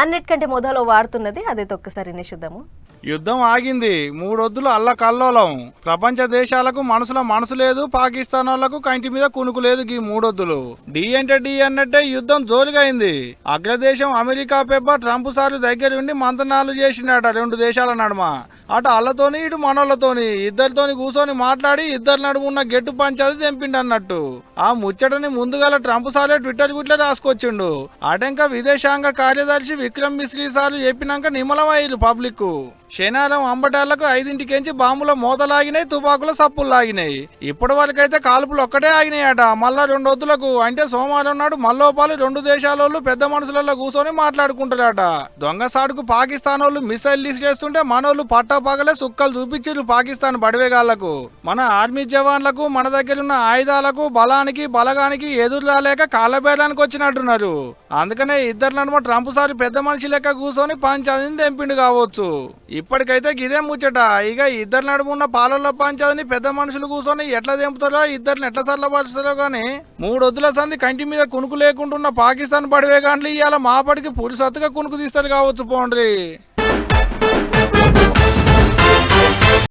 అన్నిటికంటే మొదలు వాడుతున్నది అదైతే ఒక్కసారి నిషిద్దాము యుద్ధం ఆగింది. మూడొద్దులు అల్ల కల్లోలం. ప్రపంచ దేశాలకు మనసులో మనసు లేదు పాకిస్తాన్ వాళ్ళకు కంటి మీద కునుకు లేదు ఈ మూడొద్దులు. డి అంటే డి అన్నట్టే యుద్ధం జోలిగైంది అగ్రదేశం అమెరికా పెబ్బ ట్రంప్ సార్లు దగ్గర ఉండి మంతనాలు చేసిండట రెండు దేశాల నడుమ. అటు అల్లతోని ఇటు మనోళ్ళతోని ఇద్దరితోని కూర్చొని మాట్లాడి ఇద్దరు నడుము ఉన్న గెట్టు పంచాది తెంపిండి అన్నట్టు ఆ ముచ్చటని ముందుగల ట్రంప్ సార్లే ట్విట్టర్ గుట్లే రాసుకొచ్చిండు. అటెంక విదేశాంగ కార్యదర్శి విక్రమ్ మిశ్రీ సార్లు చెప్పినాక నిమ్మలమయ్యారు పబ్లిక్ శనాలం అంబటాలకు ఐదింటికెంచి బాంబుల మోతలాగినాయి తుపాకుల సప్పులు లాగినాయి ఇప్పటి వరకైతే కాల్పులు ఒక్కటే ఆగినాయట. మళ్ళా రెండు వద్దులకు అంటే సోమవారం నాడు మల్లోపాలు రెండు దేశాలోళ్ళు పెద్ద మనుషులలో కూర్చొని మాట్లాడుకుంటారట దొంగ సాడుకు పాకిస్తాన్ వాళ్ళు మిసైల్ చేస్తుంటే మనోళ్ళు పట్టపగలే సుక్కలు చూపించారు పాకిస్తాన్ బడివేగాళ్ళకు. మన ఆర్మీ జవాన్లకు మన దగ్గర ఉన్న ఆయుధాలకు బలానికి బలగానికి ఎదురు రాలేక కాళ్ళబేరానికి వచ్చినట్టున్నారు. అందుకనే ఇద్దరు నడుమ ట్రంప్ సారి పెద్ద మనిషి లెక్క కూర్చొని పంచాదిని తెంపిండు కావచ్చు. ఇప్పటికైతే ఇదే ముచ్చట. ఇక ఇద్దరు నడుమున్న పాలల్లో పంచదని పెద్ద మనుషులు కూర్చొని ఎట్లా దింపుతారో ఇద్దరిని ఎట్లా సరళపరుస్తారో కానీ మూడు వద్దుల సంది కంటి మీద కునుకు లేకుండా పాకిస్తాన్ పడివే కానీ ఇవాళ మాపడికి పులిసత్తుగా కునుకు తీస్తారు కావచ్చు పోండ్రి.